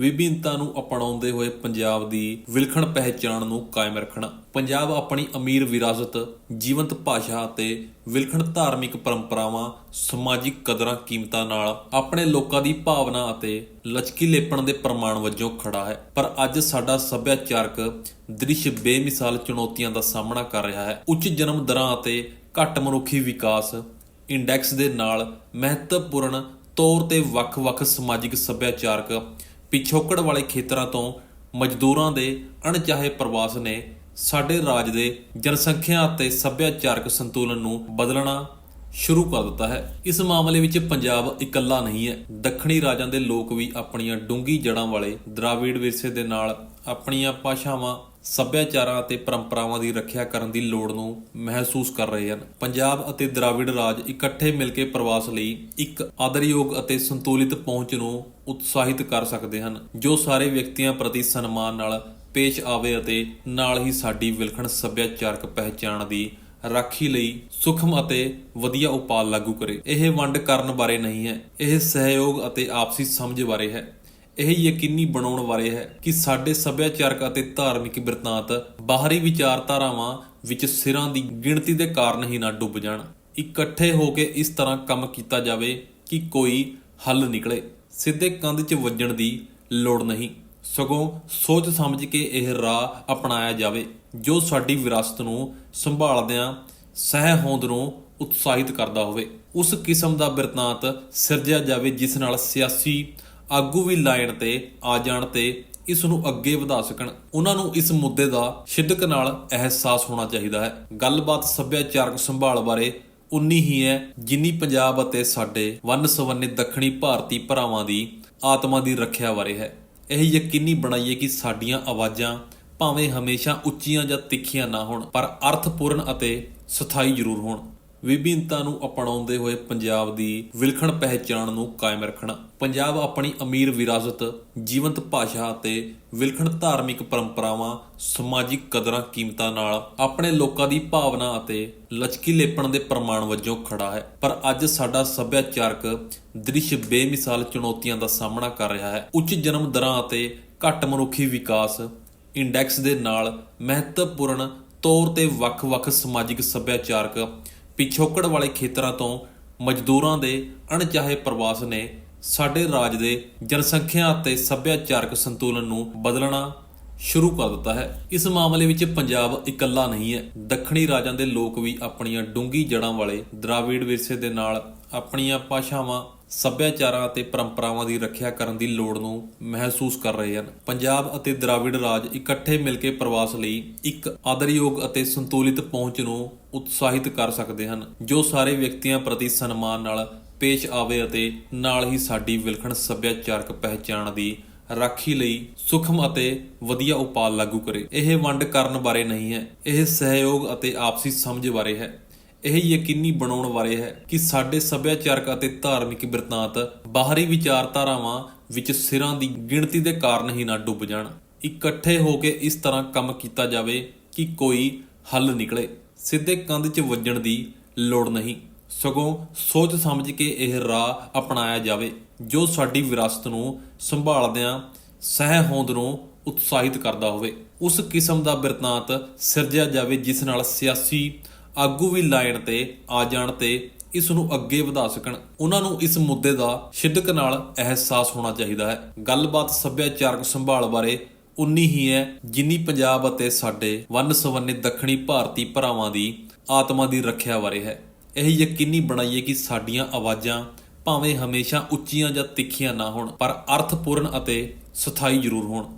ਵਿਭਿੰਨਤਾ ਨੂੰ ਅਪਣਾਉਂਦੇ ਹੋਏ ਪੰਜਾਬ ਦੀ ਵਿਲੱਖਣ ਪਹਿਚਾਣ ਨੂੰ ਕਾਇਮ ਰੱਖਣਾ। ਪੰਜਾਬ ਆਪਣੀ ਅਮੀਰ ਵਿਰਾਸਤ, ਜੀਵੰਤ ਭਾਸ਼ਾ ਅਤੇ ਵਿਲੱਖਣ ਧਾਰਮਿਕ ਪਰੰਪਰਾਵਾਂ, ਸਮਾਜਿਕ ਕਦਰਾਂ, ਕੀਮਤਾਂ ਨਾਲ ਆਪਣੇ ਲੋਕਾਂ ਦੀ ਭਾਵਨਾ ਅਤੇ ਲਚਕੀਲੇਪਣ ਦੇ ਪ੍ਰਮਾਣ ਵਜੋਂ ਖੜਾ ਹੈ। ਪਰ ਅੱਜ ਸਾਡਾ ਸੱਭਿਆਚਾਰਕ ਦ੍ਰਿਸ਼ ਬੇਮਿਸਾਲ ਚੁਣੌਤੀਆਂ ਦਾ ਸਾਹਮਣਾ ਕਰ ਰਿਹਾ ਹੈ। ਉੱਚ ਜਨਮ ਦਰਾਂ ਅਤੇ ਘੱਟ ਮਨੁੱਖੀ ਵਿਕਾਸ ਇੰਡੈਕਸ ਦੇ ਨਾਲ ਮਹੱਤਵਪੂਰਨ ਤੌਰ ਤੇ ਵੱਖ-ਵੱਖ ਸਮਾਜਿਕ ਸੱਭਿਆਚਾਰਕ ਪਿਛੋਕੜ ਵਾਲੇ ਖੇਤਰਾਂ ਤੋਂ ਮਜ਼ਦੂਰਾਂ ਦੇ ਅਣਚਾਹੇ ਪ੍ਰਵਾਸ ਨੇ ਸਾਡੇ ਰਾਜ ਦੇ ਜਨਸੰਖਿਆ ਅਤੇ ਸੱਭਿਆਚਾਰਕ ਸੰਤੁਲਨ ਨੂੰ ਬਦਲਣਾ ਸ਼ੁਰੂ ਕਰ ਦਿੱਤਾ ਹੈ। ਇਸ ਮਾਮਲੇ ਵਿੱਚ ਪੰਜਾਬ ਇਕੱਲਾ ਨਹੀਂ ਹੈ। ਦੱਖਣੀ ਰਾਜਾਂ ਦੇ ਲੋਕ ਵੀ ਆਪਣੀਆਂ ਡੂੰਗੀ ਜੜਾਂ ਵਾਲੇ ਦਰਾਵਿੜ ਵਿਰਸੇ ਦੇ ਨਾਲ ਆਪਣੀਆਂ ਭਾਸ਼ਾਵਾਂ ਸੱਭਿਆਚਾਰਾਂ ਅਤੇ ਪਰੰਪਰਾਵਾਂ ਦੀ ਰੱਖਿਆ ਕਰਨ ਦੀ ਲੋੜ ਨੂੰ ਮਹਿਸੂਸ ਕਰ ਰਹੇ ਹਨ। ਪੰਜਾਬ ਅਤੇ ਦਰਾਵਿੜ ਰਾਜ ਇਕੱਠੇ ਮਿਲ ਕੇ ਪ੍ਰਵਾਸ ਲਈ ਇੱਕ ਆਦਰਯੋਗ ਅਤੇ ਸੰਤੁਲਿਤ ਪਹੁੰਚ ਨੂੰ ਉਤਸ਼ਾਹਿਤ ਕਰ ਸਕਦੇ ਹਨ, ਜੋ ਸਾਰੇ ਵਿਅਕਤੀਆਂ ਪ੍ਰਤੀ ਸਨਮਾਨ ਨਾਲ ਪੇਸ਼ ਆਵੇ ਅਤੇ ਨਾਲ ਹੀ ਸਾਡੀ ਵਿਲੱਖਣ ਸੱਭਿਆਚਾਰਕ ਪਹਿਚਾਣ ਦੀ ਰਾਖੀ ਲਈ ਸੁਖਮ ਅਤੇ ਵਧੀਆ ਉਪਾਅ ਲਾਗੂ ਕਰੇ। ਇਹ ਵੰਡ ਕਰਨ ਬਾਰੇ ਨਹੀਂ ਹੈ, ਇਹ ਸਹਿਯੋਗ ਅਤੇ ਆਪਸੀ ਸਮਝ ਬਾਰੇ ਹੈ। ਇਹ ਯਕੀਨੀ ਬਣਾਉਣ ਬਾਰੇ ਹੈ ਕਿ ਸਾਡੇ ਸੱਭਿਆਚਾਰਕ ਅਤੇ ਧਾਰਮਿਕ ਬਿਰਤਾਂਤ ਬਾਹਰੀ ਵਿਚਾਰਧਾਰਾਵਾਂ ਵਿੱਚ ਸਿਰਾਂ ਦੀ ਗਿਣਤੀ ਦੇ ਕਾਰਨ ਹੀ ਨਾ ਡੁੱਬ ਜਾਣ। ਇਕੱਠੇ ਹੋ ਕੇ ਇਸ ਤਰ੍ਹਾਂ ਕੰਮ ਕੀਤਾ ਜਾਵੇ ਕਿ ਕੋਈ ਹੱਲ ਨਿਕਲੇ। ਸਿੱਧੇ ਕੰਧ 'ਚ ਵੱਜਣ ਦੀ ਲੋੜ ਨਹੀਂ। ਸਗੋਂ ਸੋਚ ਸਮਝ ਕੇ ਇਹ ਰਾਹ ਅਪਣਾਇਆ ਜਾਵੇ, ਜੋ ਸਾਡੀ ਵਿਰਾਸਤ ਨੂੰ ਸੰਭਾਲਦਿਆਂ, ਸਹਿ ਹੋਂਦ ਨੂੰ ਉਤਸ਼ਾਹਿਤ ਕਰਦਾ ਹੋਵੇ। ਉਸ ਕਿਸਮ ਦਾ ਬਿਰਤਾਂਤ ਸਿਰਜਿਆ ਜਾਵੇ ਜਿਸ ਨਾਲ ਸਿਆਸੀ ਆਗੂ ਵੀ ਲਾਈਨ ਤੇ ਆ ਜਾਣ ਤੇ ਇਸ ਨੂੰ ਅੱਗੇ ਵਧਾ ਸਕਣ, ਉਹਨਾਂ ਨੂੰ ਇਸ ਮੁੱਦੇ ਦਾ ਸ਼ਿੱਦਤ ਨਾਲ ਅਹਿਸਾਸ ਹੋਣਾ ਚਾਹੀਦਾ ਹੈ। ਗੱਲਬਾਤ ਸੱਭਿਆਚਾਰਕ ਸੰਭਾਲ ਬਾਰੇ ਉਨੀ ਹੀ ਹੈ ਜਿੰਨੀ ਪੰਜਾਬ ਅਤੇ ਸਾਡੇ ਵੰਨ ਸਵੰਨੇ ਦੱਖਣੀ ਭਾਰਤੀ ਭਰਾਵਾਂ ਦੀ ਆਤਮਾ ਦੀ ਰੱਖਿਆ ਬਾਰੇ ਹੈ। ਇਹ ਯਕੀਨੀ ਬਣਾਈਏ ਕਿ ਸਾਡੀਆਂ ਆਵਾਜ਼ਾਂ ਭਾਵੇਂ ਹਮੇਸ਼ਾ ਉੱਚੀਆਂ ਜਾਂ ਤਿੱਖੀਆਂ ਨਾ ਹੋਣ, ਪਰ ਅਰਥਪੂਰਨ ਅਤੇ ਸਥਾਈ ਜ਼ਰੂਰ ਹੋਣ। ਵਿਭਿੰਨਤਾ ਨੂੰ ਅਪਣਾਉਂਦੇ ਹੋਏ ਪੰਜਾਬ ਦੀ ਵਿਲੱਖਣ ਪਹਿਚਾਣ ਨੂੰ ਕਾਇਮ ਰੱਖਣਾ। ਪੰਜਾਬ ਆਪਣੀ ਅਮੀਰ ਵਿਰਾਸਤ, ਜੀਵੰਤ ਭਾਸ਼ਾ ਅਤੇ ਵਿਲੱਖਣ ਧਾਰਮਿਕ ਪਰੰਪਰਾਵਾਂ, ਸਮਾਜਿਕ ਕਦਰਾਂ, ਕੀਮਤਾਂ ਨਾਲ ਆਪਣੇ ਲੋਕਾਂ ਦੀ ਭਾਵਨਾ ਅਤੇ ਲਚਕੀਲੇਪਣ ਦੇ ਪ੍ਰਮਾਣ ਵਜੋਂ ਖੜਾ ਹੈ। ਪਰ ਅੱਜ ਸਾਡਾ ਸੱਭਿਆਚਾਰਕ ਦ੍ਰਿਸ਼ ਬੇਮਿਸਾਲ ਚੁਣੌਤੀਆਂ ਦਾ ਸਾਹਮਣਾ ਕਰ ਰਿਹਾ ਹੈ। ਉੱਚ ਜਨਮ ਦਰਾਂ ਅਤੇ ਘੱਟ ਮਨੁੱਖੀ ਵਿਕਾਸ ਇੰਡੈਕਸ ਦੇ ਨਾਲ ਮਹੱਤਵਪੂਰਨ ਤੌਰ ਤੇ ਵੱਖ-ਵੱਖ ਸਮਾਜਿਕ ਸੱਭਿਆਚਾਰਕ ਪਿਛੋਕੜ ਵਾਲੇ ਖੇਤਰਾਂ ਤੋਂ ਮਜ਼ਦੂਰਾਂ ਦੇ ਅਣਚਾਹੇ ਪ੍ਰਵਾਸ ਨੇ ਸਾਡੇ ਰਾਜ ਦੇ ਜਨਸੰਖਿਆ ਅਤੇ ਸੱਭਿਆਚਾਰਕ ਸੰਤੁਲਨ ਨੂੰ ਬਦਲਣਾ ਸ਼ੁਰੂ ਕਰ ਦਿੱਤਾ ਹੈ। ਇਸ ਮਾਮਲੇ ਵਿੱਚ ਪੰਜਾਬ ਇਕੱਲਾ ਨਹੀਂ ਹੈ। ਦੱਖਣੀ ਰਾਜਾਂ ਦੇ ਲੋਕ ਵੀ ਆਪਣੀਆਂ ਡੂੰਗੀ ਜੜਾਂ ਵਾਲੇ ਦਰਾਵਿੜ ਵਿਰਸੇ ਦੇ ਨਾਲ ਆਪਣੀਆਂ ਭਾਸ਼ਾਵਾਂ ਸੱਭਿਆਚਾਰਾਂ ਅਤੇ ਪਰੰਪਰਾਵਾਂ ਦੀ ਰੱਖਿਆ ਕਰਨ ਦੀ ਲੋੜ ਨੂੰ ਮਹਿਸੂਸ ਕਰ ਰਹੇ ਹਨ। ਪੰਜਾਬ ਅਤੇ ਦਰਾਵਿੜ ਰਾਜ ਇਕੱਠੇ ਮਿਲ ਕੇ ਪ੍ਰਵਾਸ ਲਈ ਇੱਕ ਆਦਰਯੋਗ ਅਤੇ ਸੰਤੁਲਿਤ ਪਹੁੰਚ ਨੂੰ ਉਤਸ਼ਾਹਿਤ ਕਰ ਸਕਦੇ ਹਨ, ਜੋ ਸਾਰੇ ਵਿਅਕਤੀਆਂ ਪ੍ਰਤੀ ਸਨਮਾਨ ਨਾਲ ਪੇਸ਼ ਆਵੇ ਅਤੇ ਨਾਲ ਹੀ ਸਾਡੀ ਵਿਲੱਖਣ ਸੱਭਿਆਚਾਰਕ ਪਹਿਚਾਣ ਦੀ ਰਾਖੀ ਲਈ ਸੁਖਮ ਅਤੇ ਵਧੀਆ ਉਪਾਅ ਲਾਗੂ ਕਰੇ। ਇਹ ਵੰਡ ਕਰਨ ਬਾਰੇ ਨਹੀਂ ਹੈ, ਇਹ ਸਹਿਯੋਗ ਅਤੇ ਆਪਸੀ ਸਮਝ ਬਾਰੇ ਹੈ। ਇਹ ਯਕੀਨੀ ਬਣਾਉਣ ਬਾਰੇ ਹੈ ਕਿ ਸਾਡੇ ਸੱਭਿਆਚਾਰਕ ਅਤੇ ਧਾਰਮਿਕ ਬਿਰਤਾਂਤ ਬਾਹਰੀ ਵਿਚਾਰਧਾਰਾਵਾਂ ਵਿੱਚ ਸਿਰਾਂ ਦੀ ਗਿਣਤੀ ਦੇ ਕਾਰਨ ਹੀ ਨਾ ਡੁੱਬ ਜਾਣ। ਇਕੱਠੇ ਹੋ ਕੇ ਇਸ ਤਰ੍ਹਾਂ ਕੰਮ ਕੀਤਾ ਜਾਵੇ ਕਿ ਕੋਈ ਹੱਲ ਨਿਕਲੇ। ਸਿੱਧੇ ਕੰਧ 'ਚ ਵੱਜਣ ਦੀ ਲੋੜ ਨਹੀਂ। ਸਗੋਂ ਸੋਚ ਸਮਝ ਕੇ ਇਹ ਰਾਹ ਅਪਣਾਇਆ ਜਾਵੇ, ਜੋ ਸਾਡੀ ਵਿਰਾਸਤ ਨੂੰ ਸੰਭਾਲਦਿਆਂ, ਸਹਿ ਹੋਂਦ ਨੂੰ ਉਤਸ਼ਾਹਿਤ ਕਰਦਾ ਹੋਵੇ। ਉਸ ਕਿਸਮ ਦਾ ਬਿਰਤਾਂਤ ਸਿਰਜਿਆ ਜਾਵੇ ਜਿਸ ਨਾਲ ਸਿਆਸੀ ਆਗੂ ਵੀ ਲਾਈਨ ਤੇ ਆ ਜਾਣ ਤੇ ਇਸ ਨੂੰ ਅੱਗੇ ਵਧਾ ਸਕਣ। ਉਹਨਾਂ ਨੂੰ ਇਸ ਮੁੱਦੇ ਦਾ ਸ਼ਿੱਦਤ ਨਾਲ ਅਹਿਸਾਸ ਹੋਣਾ ਚਾਹੀਦਾ ਹੈ। ਗੱਲਬਾਤ ਸੱਭਿਆਚਾਰਕ ਸੰਭਾਲ ਬਾਰੇ ਉਨੀ ਹੀ ਹੈ ਜਿੰਨੀ ਪੰਜਾਬ ਅਤੇ ਸਾਡੇ ਵੰਨ ਸਵੰਨੇ ਦੱਖਣੀ ਭਾਰਤੀ ਭਰਾਵਾਂ ਦੀ ਆਤਮਾ ਦੀ ਰੱਖਿਆ ਬਾਰੇ ਹੈ। ਇਹ ਯਕੀਨੀ ਬਣਾਈਏ ਕਿ ਸਾਡੀਆਂ ਆਵਾਜ਼ਾਂ ਭਾਵੇਂ ਹਮੇਸ਼ਾ ਉੱਚੀਆਂ ਜਾਂ ਤਿੱਖੀਆਂ ਨਾ ਹੋਣ, ਪਰ ਅਰਥਪੂਰਨ ਅਤੇ ਸਥਾਈ ਜ਼ਰੂਰ ਹੋਣ।